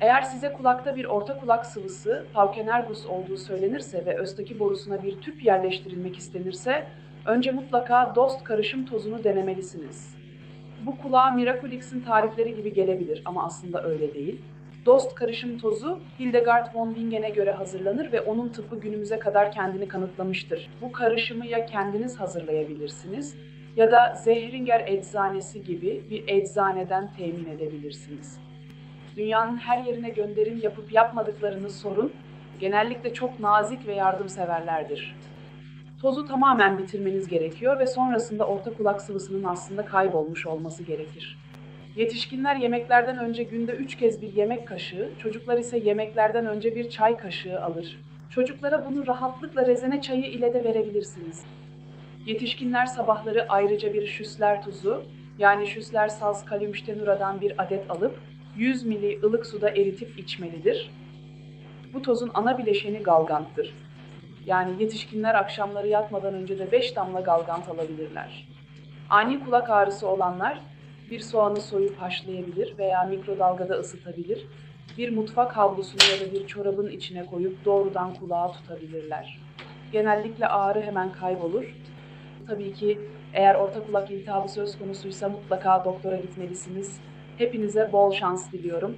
Eğer size kulakta bir orta kulak sıvısı paukenergus olduğu söylenirse ve östaki borusuna bir tüp yerleştirilmek istenirse önce mutlaka dost karışım tozunu denemelisiniz. Bu kulağa Miraculix'in tarifleri gibi gelebilir ama aslında öyle değil. Dost karışım tozu Hildegard von Bingen'e göre hazırlanır ve onun tıbbı günümüze kadar kendini kanıtlamıştır. Bu karışımı ya kendiniz hazırlayabilirsiniz ya da Zehringer Eczanesi gibi bir eczaneden temin edebilirsiniz. Dünyanın her yerine gönderim yapıp yapmadıklarını sorun. Genellikle çok nazik ve yardımseverlerdir. Tozu tamamen bitirmeniz gerekiyor ve sonrasında orta kulak sıvısının aslında kaybolmuş olması gerekir. Yetişkinler yemeklerden önce günde 3 kez bir yemek kaşığı, çocuklar ise yemeklerden önce bir çay kaşığı alır. Çocuklara bunu rahatlıkla rezene çayı ile de verebilirsiniz. Yetişkinler sabahları ayrıca bir şüsler tuzu, yani şüsler saz kalimüştenuradan bir adet alıp 100 mili ılık suda eritip içmelidir. Bu tozun ana bileşeni galganttır. Yani yetişkinler akşamları yatmadan önce de 5 damla galgant alabilirler. Ani kulak ağrısı olanlar bir soğanı soyup haşlayabilir veya mikrodalgada ısıtabilir. Bir mutfak havlusunu ya da bir çorabın içine koyup doğrudan kulağa tutabilirler. Genellikle ağrı hemen kaybolur. Tabii ki eğer orta kulak iltihabı söz konusuysa mutlaka doktora gitmelisiniz. Hepinize bol şans diliyorum.